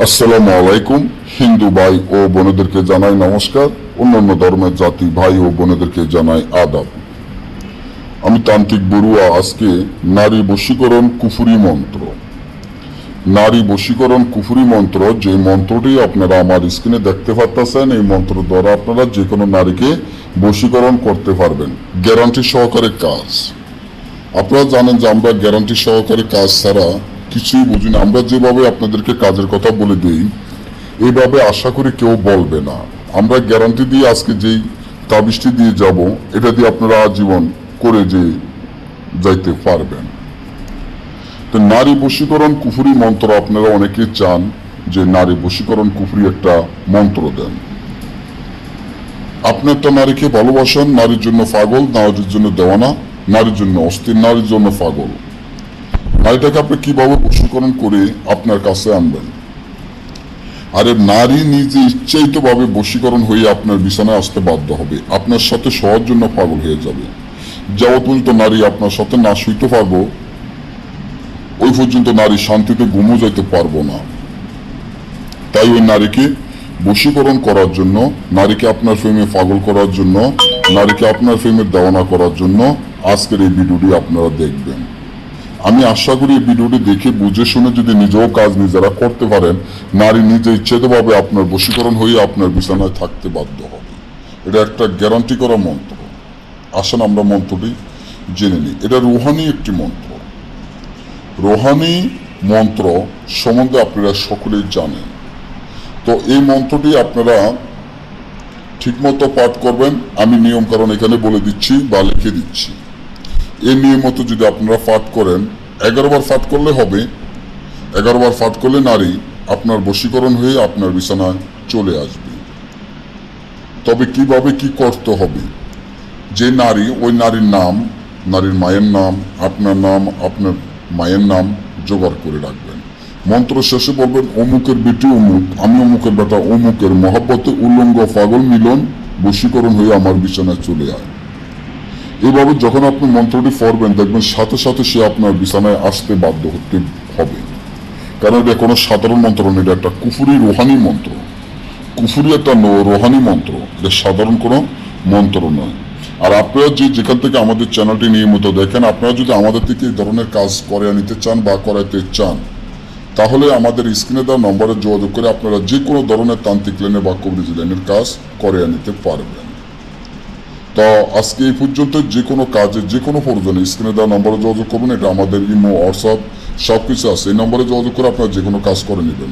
আসসালামু আলাইকুম। হিন্দু ভাই ও বোনেদেরকে জানাই নমস্কার। অন্যান্য ধর্মের জাতি ভাই ও বোনেদেরকে জানাই আদাব। আমি তান্ত্রিক বড়ুয়া, আজকে নারী বশীকরণ কুফুরি মন্ত্র। নারী বশীকরণ কুফুরি মন্ত্র, যে মন্ত্রটি আপনারা আমার স্ক্রিনে দেখতে পারতেছেন, এই মন্ত্র দ্বারা আপনারা যে কোনো নারীকে বশীকরণ করতে পারবেন। গ্যারান্টি সহকারে কাজ। আপনারা জানেন যে আমরা গ্যারান্টি সহকারে কাজ ছাড়া কিছুই বুঝি না। আমরা যেভাবে আপনাদেরকে কাজের কথা বলে দিই এইভাবে আশা করি কেউ বলবে না। আমরা গ্যারান্টি দিয়ে আজকে যেই তাবিজটি দিয়ে যাব, এটা দিয়ে আপনারা আজীবন করে যে যাইতে পারবেন। তো নারী বশীকরণ কুফুরি মন্ত্র আপনারা অনেকেই চান যে নারী বশীকরণ কুফুরি একটা মন্ত্র দেন। আপনি একটা নারীকে ভালোবাসেন, নারীর জন্য পাগল, নারীর জন্য দেওয়ানা, নারীর জন্য অস্থির, নারীর জন্য পাগল। নারীটাকে আপনি কীভাবে বশীকরণ করে আপনার কাছে আনবেন? আরে নারী নিজে ইচ্ছায়িতভাবে বশীকরণ হয়ে আপনার বিছানায় আসতে বাধ্য হবে। আপনার সাথে সবার জন্য পাগল হয়ে যাবে। যাওয়া পর্যন্ত নারী আপনার সাথে না শুইতে পারব, ওই পর্যন্ত নারী শান্তিতে ঘুমো যাইতে পারব না। তাই ওই নারীকে বশীকরণ করার জন্য, নারীকে আপনার ফ্রেমে পাগল করার জন্য, নারীকে আপনার ফ্রেমে দেওয়ানা করার জন্য আজকের এই ভিডিওটি আপনারা দেখবেন। আমি আশা করি এই ভিডিওটি দেখে বুঝে শুনে যদি নিজেও কাজ নিজেরা করতে পারেন, নারী নিজে ইচ্ছেতভাবে আপনার বশীকরণ হয়ে আপনার বিছানায় থাকতে বাধ্য হবে। এটা একটা গ্যারান্টি করা মন্ত্র। আসেন আমরা মন্ত্রটি জেনে নিই। এটা রুহানি একটি মন্ত্র। রোহানি মন্ত্র সম্বন্ধে আপনারা সকলেই জানেন। তো এই মন্ত্রটি আপনারা ঠিকমতো পাঠ করবেন। আমি নিয়ম কারণ এখানে বলে দিচ্ছি বা লিখে দিচ্ছি। এই নিয়ম মতো যদি আপনারা পাঠ করেন, এগারো বার পাঠ করলে হবে। এগারো বার পাঠ করলে নারী আপনার বশীকরণ হয়ে আপনার বিছানায় চলে আসবে। তবে কীভাবে কি করতে হবে? যে নারী, ওই নারীর নাম, নারীর মায়ের নাম, আপনার নাম, আপনার মায়ের নাম জোগাড় করে রাখবেন। মন্ত্র শেষে বলবেন, অমুকের বেটি অমুক, আমি অমুকের বেটা অমুকের মহাব্বতে উল্লঙ্গ পাগল মিলন, বশীকরণ হয়ে আমার বিছানায় চলে আয়। এভাবে যখন আপনি মন্ত্রটি পড়বেন, দেখবেন সাথে সাথে সে আপনার বিছানায় আসতে বাধ্য হতে হবে। কারণ এটা কোনো সাধারণ মন্ত্র নয়, এটা একটা কুফুরি রোহানি মন্ত্র। কুফুরি একটা ন- রোহানি মন্ত্র। এটা সাধারণ কোনো মন্ত্র নয়। আর আপনারা যে যেখান থেকে আমাদের চ্যানেলটি নিয়মিত দেখেন, আপনারা যদি আমাদের থেকে এই ধরনের কাজ করে নিতে চান বা করাইতে চান, তাহলে আমাদের স্ক্রিনে দেওয়া নম্বরে যোগাযোগ করে আপনারা যে কোনো ধরনের তান্ত্রিক লেনে বা কবরিজ লেনের কাজ করে নিতে পারবেন। তো আজকে এই পর্যন্ত যে কোনো কাজে, যে কোনো প্রয়োজনে স্ক্রিনে দেওয়া নম্বরে যোগাযোগ করবেন এটা আমাদের ইমো, হোয়াটসঅ্যাপ সব কিছু আছে। এই নম্বরে যোগাযোগ করে আপনারা যে কোনো কাজ করে নেবেন।